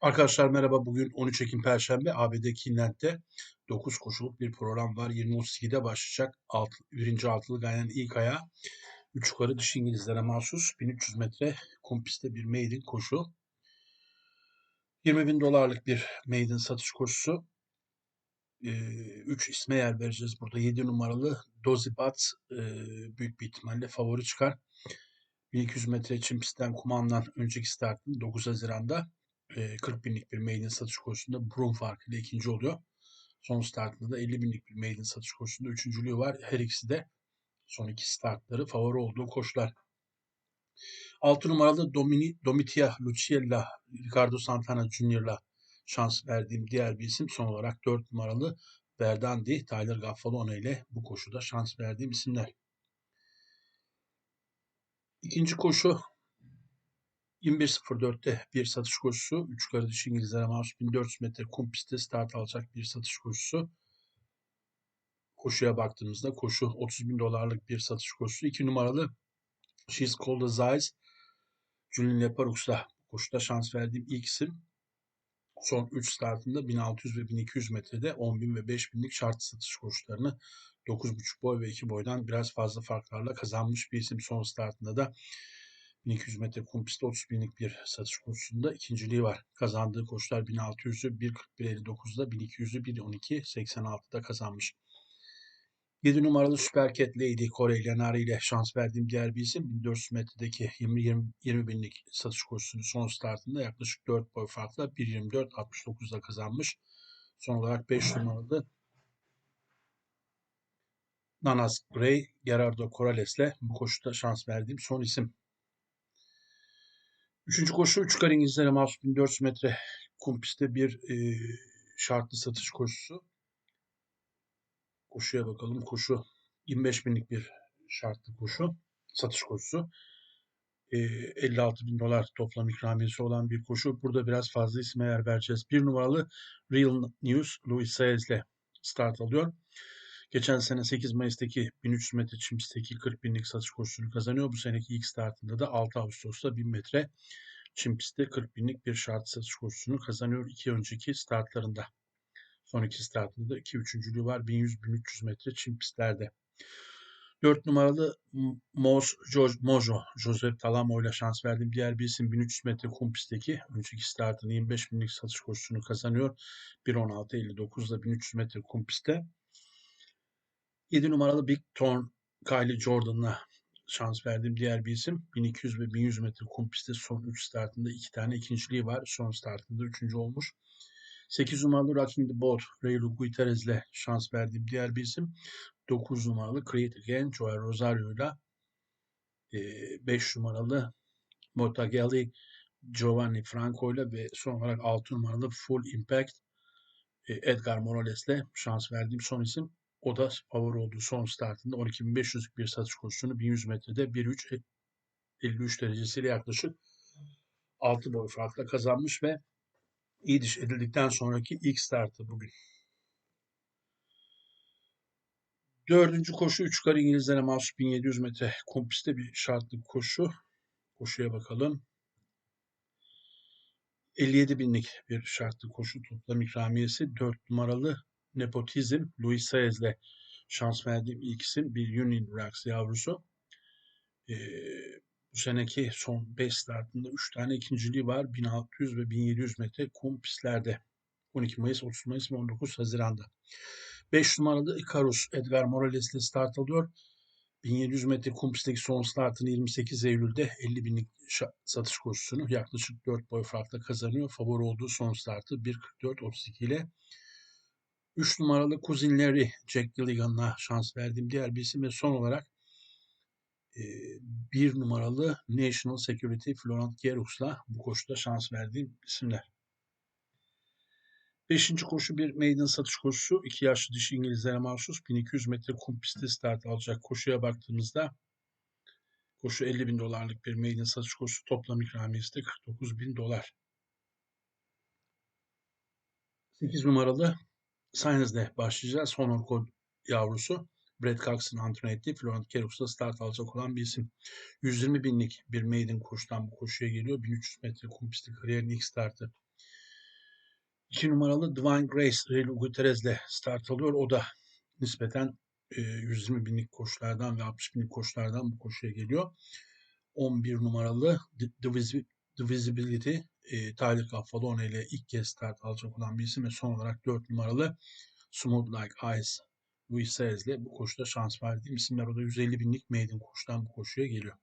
Arkadaşlar merhaba. Bugün 13 Ekim Perşembe ABD Kinland'de 9 koşuluk bir program var. 20.32'de başlayacak. Alt, birinci altılı Ganyan ilk ayağı. 3 yukarı dış İngilizlere mahsus 1300 metre kum pistte bir maiden koşu. 20 bin dolarlık bir maiden satış koşusu. 3 isme yer vereceğiz burada. 7 numaralı Dozibat e, büyük bir ihtimalle favori çıkar. 1200 metre çim pistten kumandan önceki startın 9 Haziran'da 40 binlik bir maiden satış koşusunda Brum farkıyla ikinci oluyor. Son startında da 50 binlik bir maiden satış koşusunda üçüncülüğü var. Her ikisi de son iki startları favori olduğu koşular. 6 numaralı Domini, Domitia Luciella Ricardo Santana Jr.'la şans verdiğim diğer bir isim. Son olarak 4 numaralı Verdandi Tyler Gaffalone ile bu koşuda şans verdiğim isimler. İkinci koşu 21.04'te bir satış koşusu. 3 kardeş İngilizlere mahsus 1400 metre kum pistte start alacak bir satış koşusu. Koşuya baktığımızda koşu 30 bin dolarlık bir satış koşusu. 2 numaralı She's Called as Eyes Julian Leparux'la koşuda şans verdiğim ilk isim. Son 3 startında 1600 ve 1200 metrede 10.000 ve 5000'lik şart satış koşularını 9.5 boy ve 2 boydan biraz fazla farklarla kazanmış bir isim. Son startında da 1200 metre kum pistte 30 binlik bir satış koşusunda ikinciliği var. Kazandığı koşular 1600'ü 1.41.59'da 1200'ü 1.12.86'da kazanmış. 7 numaralı Süper Cat Lady Kore Lenari ile şans verdiğim diğer bir isim 1400 metredeki 20, 20, 20 binlik satış koşusunun son startında yaklaşık 4 boy farkla 1.24.69'da kazanmış. Son olarak 5 numaralı Nanas Gray, Gerardo Corrales ile bu koşuda şans verdiğim son isim. Üçüncü koşu 3 kar İngilizlere mahsus 1400 metre kum pistte bir e, şartlı satış koşusu. Koşuya bakalım. Koşu 25 binlik bir şartlı koşu. Satış koşusu. E, 56 bin dolar toplam ikramiyesi olan bir koşu. Burada biraz fazla isme yer vereceğiz. Bir numaralı Real News Louis Saez ile start alıyor. Geçen sene 8 Mayıs'taki 1300 metre çim pistteki 40 binlik satış koşusunu kazanıyor. Bu seneki ilk startında da 6 Ağustos'ta 1000 metre çim pistte 40 binlik bir şart satış koşusunu kazanıyor. iki önceki startlarında. Son iki startında da iki üçüncülüğü var 1100-1300 metre çim pistlerde. 4 numaralı Moz, Mojo, Josep Talamo ile şans verdiğim diğer bir isim 1300 metre kum pistteki önceki startını 25 binlik satış koşusunu kazanıyor. 1.16.59'da 1300 metre kum pistte. 7 numaralı Big Torn Kylie Jordan'la şans verdiğim diğer bir isim. 1200 ve 1100 metre kum pistte son 3 startında 2 tane ikinciliği var. Son startında 3. olmuş. 8 numaralı Rocking the Boat Reylu Guiterres ile şans verdiğim diğer bir isim. 9 numaralı Create Again Joel Rosario ile 5 numaralı Motagelli Giovanni Franco ile ve son olarak 6 numaralı Full Impact Edgar Morales ile şans verdiğim son isim. O da favori olduğu son startında 12.500'lük bir satış koşusunu 1100 metrede 1.3 53 derecesiyle yaklaşık 6 boy farkla kazanmış ve iyi diş edildikten sonraki ilk startı bugün. Dördüncü koşu 3 kar İngilizlere mahsus 1700 metre kompiste bir şartlı koşu. Koşuya bakalım. 57 binlik bir şartlı koşu toplam ikramiyesi 4 numaralı nepotizm Louis Saez'le şans verdiğim ilk isim bir Union Rocks yavrusu. Ee, bu seneki son 5 startında 3 tane ikinciliği var. 1600 ve 1700 metre kum pistlerde. 12 Mayıs, 30 Mayıs ve 19 Haziran'da. 5 numaralı Icarus Edgar Morales ile start alıyor. 1700 metre kum pistteki son startını 28 Eylül'de 50 binlik satış koşusunu yaklaşık 4 boy farkla kazanıyor. Favori olduğu son startı 1.44.32 ile 3 numaralı kuzinleri Jack Gilligan'la şans verdiğim diğer bir isim ve son olarak e, bir numaralı National Security Florent Gerox'la bu koşuda şans verdiğim isimler. Beşinci koşu bir maiden satış koşusu. İki yaşlı dişi İngilizlere mahsus 1200 metre kum pistte start alacak koşuya baktığımızda koşu 50 bin dolarlık bir maiden satış koşusu toplam ikramiyesi de 49 bin dolar. 8 numaralı Sainz'de başlayacağız. Honor Code yavrusu. Brad Cox'ın antrenör ettiği Florent Kerox'da start alacak olan bir isim. 120 binlik bir maiden koşudan bu koşuya geliyor. 1300 metre kum pisti kariyerin ilk startı. 2 numaralı Divine Grace Relu Gutierrez'le start alıyor. O da nispeten e, 120 binlik koşulardan ve 60 binlik koşulardan bu koşuya geliyor. 11 numaralı The, The Visibility e, Tyler Caffalone ile ilk kez start alacak olan bir isim ve son olarak 4 numaralı Smooth Like Ice Luis Saez ile bu koşuda şans verdiğim isimler. O da 150 binlik maiden koşudan bu koşuya geliyor.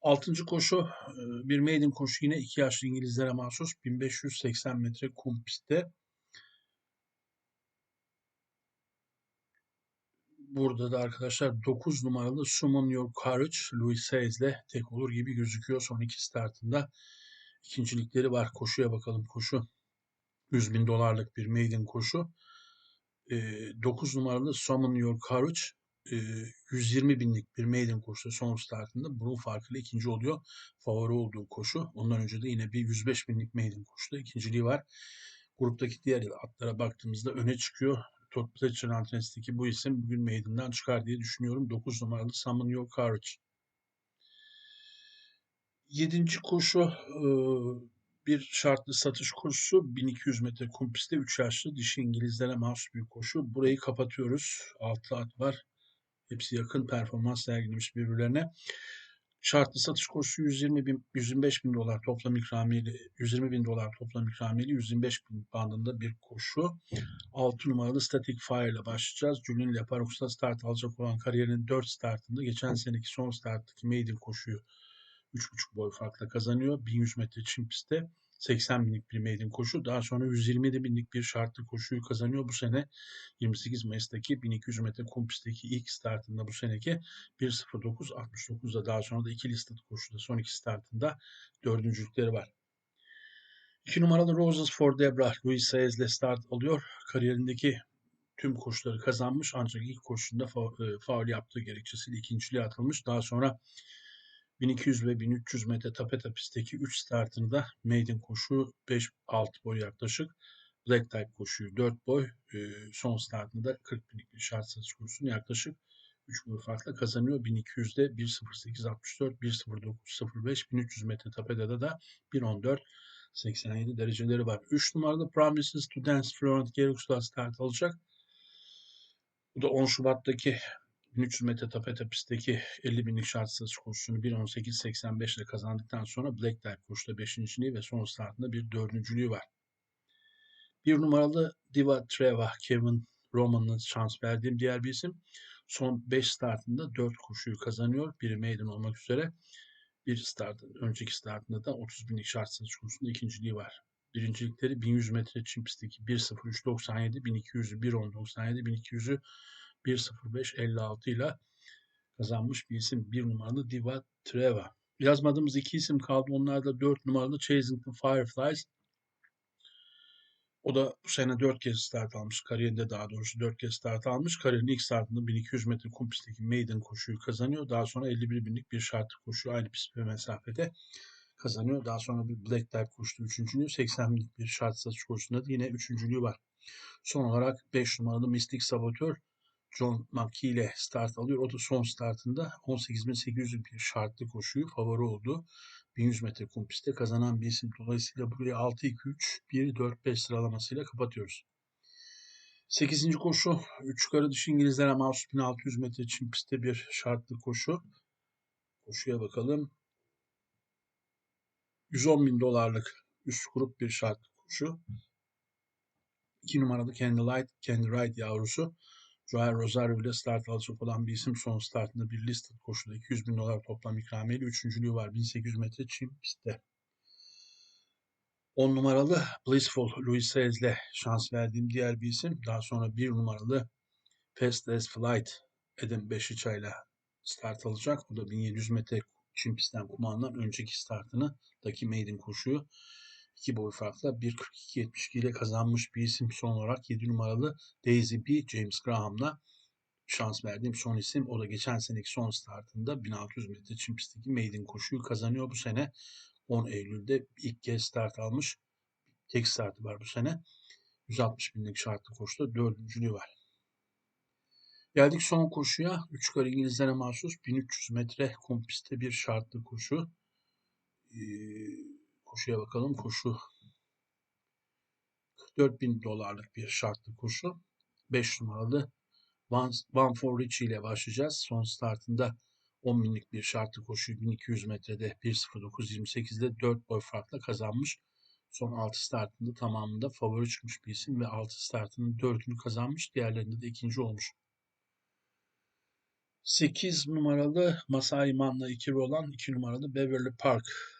Altıncı koşu e, bir maiden koşu yine iki yaşlı İngilizlere mahsus 1580 metre kum pistte. Burada da arkadaşlar 9 numaralı Summon Your Courage Louis Saez ile tek olur gibi gözüküyor. Son iki startında ikincilikleri var. Koşuya bakalım. Koşu 100 bin dolarlık bir maiden koşu. E, 9 numaralı Summon Your Courage e, 120 binlik bir maiden koşu son startında bunun farkıyla ikinci oluyor. Favori olduğu koşu. Ondan önce de yine bir 105 binlik maiden koşuda ikinciliği var. Gruptaki diğer atlara baktığımızda öne çıkıyor. Todd Pletcher'ın antrenisteki bu isim bugün maiden'dan çıkar diye düşünüyorum. 9 numaralı Your Courage. Yedinci koşu e, bir şartlı satış koşusu 1200 metre kum pistte 3 yaşlı dişi İngilizlere mahsus bir koşu. Burayı kapatıyoruz. 6 at var. Hepsi yakın performans sergilemiş birbirlerine. Şartlı satış koşusu 120 bin, 125 bin dolar toplam ikramiyeli, 120 bin dolar toplam ikramiyeli 125 bin bandında bir koşu. 6 numaralı Static Fire ile başlayacağız. Julian Leparox'ta start alacak olan kariyerinin 4 startında geçen seneki son starttaki maiden koşuyu 3,5 boy farkla kazanıyor. 1100 metre çim pistte 80 binlik bir maiden koşu. Daha sonra 127 binlik bir şartlı koşuyu kazanıyor. Bu sene 28 Mayıs'taki 1200 metre kum pistteki ilk startında bu seneki 1.09.69'da daha sonra da iki listed koşuda son iki startında dördüncülükleri var. 2 numaralı Roses for Debra Luis Saez ile start alıyor. Kariyerindeki tüm koşuları kazanmış ancak ilk koşusunda fa- e, faul yaptığı gerekçesiyle ikinciliğe atılmış. Daha sonra 1200 ve 1300 metre tapeta pistteki 3 startını da maiden koşu 5-6 boy yaklaşık. Black type koşuyu 4 boy. son startını da 40 binlik şart satış koşusunu yaklaşık 3 boy farkla kazanıyor. 1200'de 1.08.64, 1.09.05, 1300 metre tapedada da 1.14 87 dereceleri var. 3 numaralı Promises to Dance Florent Gerux'la start alacak. Bu da 10 Şubat'taki 1300 metre tapeta pistteki 50 binlik şart satış koşusunu 1.18.85 ile kazandıktan sonra Black Type koşuda 5.liği ve son startında bir dördüncülüğü var. Bir numaralı Diva Treva, Kevin Roman'ın şans verdiğim diğer bir isim. Son 5 startında 4 koşuyu kazanıyor. Biri maiden olmak üzere. Bir start, önceki startında da 30 binlik şart satış konusunda ikinciliği var. Birincilikleri 1100 metre çim pistteki 1.03.97, 1200'ü 1.10.97, 1200'ü 1.05.56 ile kazanmış bir isim. Bir numaralı Diva Treva. Yazmadığımız iki isim kaldı. Onlar da 4 numaralı Chasing the Fireflies. O da bu sene 4 kez start almış. Kariyerinde daha doğrusu 4 kez start almış. Kariyerinin ilk startında 1200 metre kum pistteki maiden koşuyu kazanıyor. Daha sonra 51 binlik bir şartlı koşu aynı pist ve mesafede kazanıyor. Daha sonra bir Black Type koştu üçüncülüğü. 80 binlik bir şart satış koşusunda da yine üçüncülüğü var. Son olarak 5 numaralı Mystic Saboteur John McKee ile start alıyor. O da son startında 18.800 bir şartlı koşuyu favori oldu. 1100 metre kum pistte kazanan bir isim. Dolayısıyla burayı 6-2-3-1-4-5 sıralamasıyla kapatıyoruz. 8. koşu 3 yukarı dışı İngilizlere mahsus 1600 metre çim pistte bir şartlı koşu. Koşuya bakalım. 110 bin dolarlık üst grup bir şartlı koşu. 2 numaralı Candy Light, Candy Ride yavrusu. Joel Rosario ile start alacak olan bir isim son startında bir listed koşuda 200 bin dolar toplam ikramiyeli. Üçüncülüğü var 1800 metre çim pistte. 10 numaralı Blissful Louis Saez ile şans verdiğim diğer bir isim. Daha sonra 1 numaralı Fast as Flight Adam Beşiça ile start alacak. Bu da 1700 metre çim pistten kumandan önceki startını daki maiden koşuyu 2 boy farkla 1.42.72 ile kazanmış bir isim. Son olarak 7 numaralı Daisy B. James Graham'la şans verdiğim son isim. O da geçen seneki son startında 1600 metre çim pistteki maiden koşuyu kazanıyor bu sene. 10 Eylül'de ilk kez start almış. Tek startı var bu sene. 160 binlik şartlı koşuda dördüncülüğü var. Geldik son koşuya. 3 kare İngilizlere mahsus 1300 metre kum pistte bir şartlı koşu. Ee, koşuya bakalım. Koşu 4000 dolarlık bir şartlı koşu. 5 numaralı One, One for Richie ile başlayacağız. Son startında 10 binlik bir şartlı koşuyu 1200 metrede 1.09.28'de 4 boy farkla kazanmış. Son 6 startında tamamında favori çıkmış bir isim ve 6 startının 4'ünü kazanmış. Diğerlerinde de ikinci olmuş. 8 numaralı Masai Man'la ikili olan 2 numaralı Beverly Park.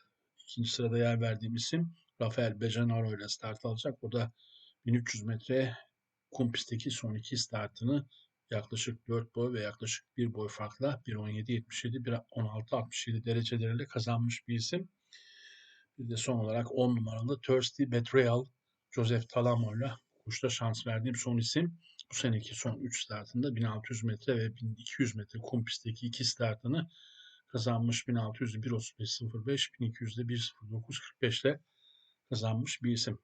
İkinci sırada yer verdiğim isim Rafael Bejanaro ile start alacak. O da 1300 metre kum pistteki son iki startını yaklaşık 4 boy ve yaklaşık 1 boy farkla 1.17.77, 1.16.67 dereceleriyle kazanmış bir isim. Bir de son olarak 10 numaralı Thirsty Betrayal Joseph Talamo ile kuşta şans verdiğim son isim. Bu seneki son 3 startında 1600 metre ve 1200 metre kum pistteki iki startını kazanmış. 1600'de 1.35.05, 1200'de 1.09.45 ile kazanmış bir isim.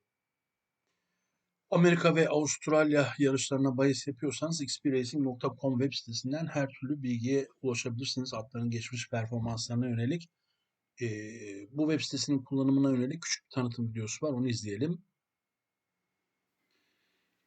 Amerika ve Avustralya yarışlarına bahis yapıyorsanız xpracing.com web sitesinden her türlü bilgiye ulaşabilirsiniz. Atların geçmiş performanslarına yönelik. Ee, bu web sitesinin kullanımına yönelik küçük bir tanıtım videosu var. Onu izleyelim.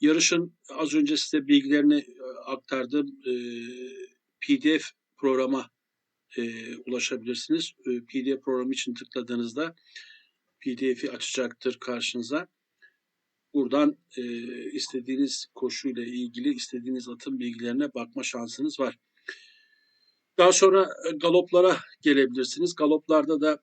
Yarışın az önce size bilgilerini aktardığım e, PDF programa e, ulaşabilirsiniz. E, PDF programı için tıkladığınızda PDF'i açacaktır karşınıza. Buradan e, istediğiniz koşuyla ilgili istediğiniz atın bilgilerine bakma şansınız var. Daha sonra galoplara gelebilirsiniz. Galoplarda da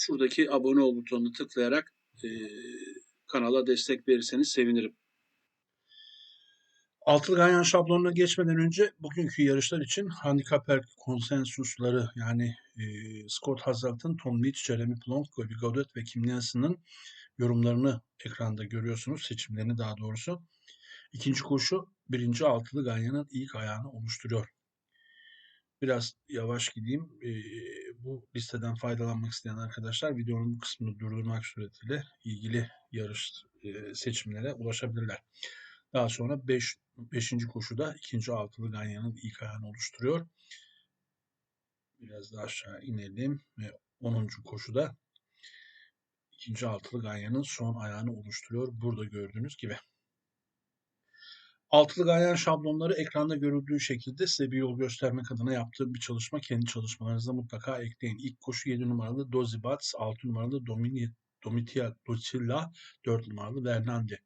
şuradaki abone ol butonunu tıklayarak e, kanala destek verirseniz sevinirim. Altılı ganyan şablonuna geçmeden önce bugünkü yarışlar için handikaper konsensusları yani e, Scott Hazard'ın Tom Leach, Jeremy Plonk, Bobby Goddard ve Kim Nelson'ın yorumlarını ekranda görüyorsunuz. Seçimlerini daha doğrusu. İkinci koşu birinci altılı ganyanın ilk ayağını oluşturuyor. Biraz yavaş gideyim. E, bu listeden faydalanmak isteyen arkadaşlar videonun bu kısmını durdurmak suretiyle ilgili yarış e, seçimlere ulaşabilirler. Daha sonra 5. Beş, koşuda ikinci altılı ganyanın ilk ayağını oluşturuyor. Biraz daha aşağı inelim ve 10. koşuda ikinci altılı ganyanın son ayağını oluşturuyor. Burada gördüğünüz gibi. Altılı ganyan şablonları ekranda görüldüğü şekilde size bir yol göstermek adına yaptığım bir çalışma. Kendi çalışmalarınızda mutlaka ekleyin. İlk koşu 7 numaralı Dozibats, 6 numaralı Domini, Domitia Lucilla, 4 numaralı Vernandi.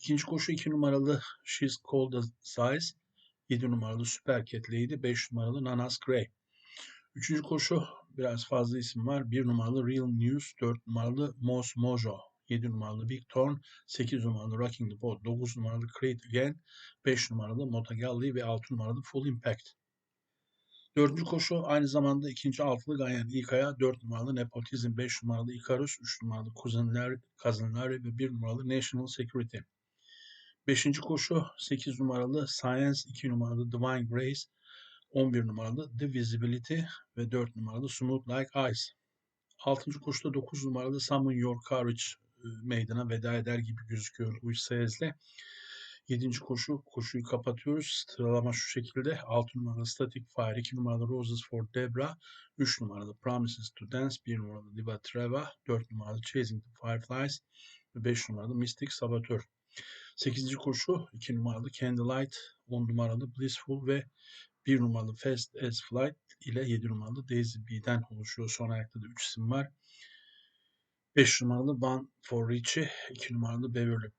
İkinci koşu 2 numaralı She's Called the Size, 7 numaralı Super Cat Lady, 5 numaralı Nanas Grey. Üçüncü koşu biraz fazla isim var. 1 numaralı Real News, 4 numaralı Mos Mojo, 7 numaralı Big Torn, 8 numaralı Rocking the Boat, 9 numaralı Create Again, 5 numaralı Motagalli ve 6 numaralı Full Impact. Dördüncü koşu aynı zamanda ikinci altılı Ganyan ilk ayağı 4 numaralı Nepotizm, 5 numaralı Icarus, 3 numaralı Cousinler, Cousinler ve 1 numaralı National Security. Beşinci koşu 8 numaralı Science, 2 numaralı Divine Grace, 11 numaralı The Visibility ve 4 numaralı Smooth Like Ice. Altıncı koşuda 9 numaralı Courage e, meydana veda eder gibi gözüküyor Luis Saez'le. Yedinci koşu, koşuyu kapatıyoruz. Sıralama şu şekilde. 6 numaralı Static Fire, 2 numaralı Roses for Debra, 3 numaralı Promises to Dance, 1 numaralı Diva Treva, 4 numaralı Chasing the Fireflies ve 5 numaralı Mystic Saboteur. 8. koşu 2 numaralı Candlelight, 10 numaralı Blissful ve 1 numaralı Fast as Flight ile 7 numaralı Daisy B'den oluşuyor. Son ayakta da 3 isim var. 5 numaralı One for Richie, 2 numaralı Beverly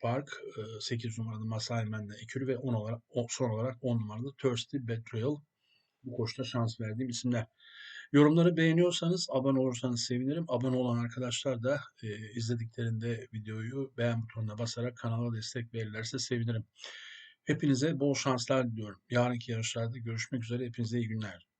Park, 8 numaralı Masai Mende Ekürü ve 10 olarak, son olarak 10 numaralı Thirsty Betrayal. Bu koşuda şans verdiğim isimler. Yorumları beğeniyorsanız, abone olursanız sevinirim. Abone olan arkadaşlar da e, izlediklerinde videoyu beğen butonuna basarak kanala destek verirlerse sevinirim. Hepinize bol şanslar diliyorum. Yarınki yarışlarda görüşmek üzere. Hepinize iyi günler.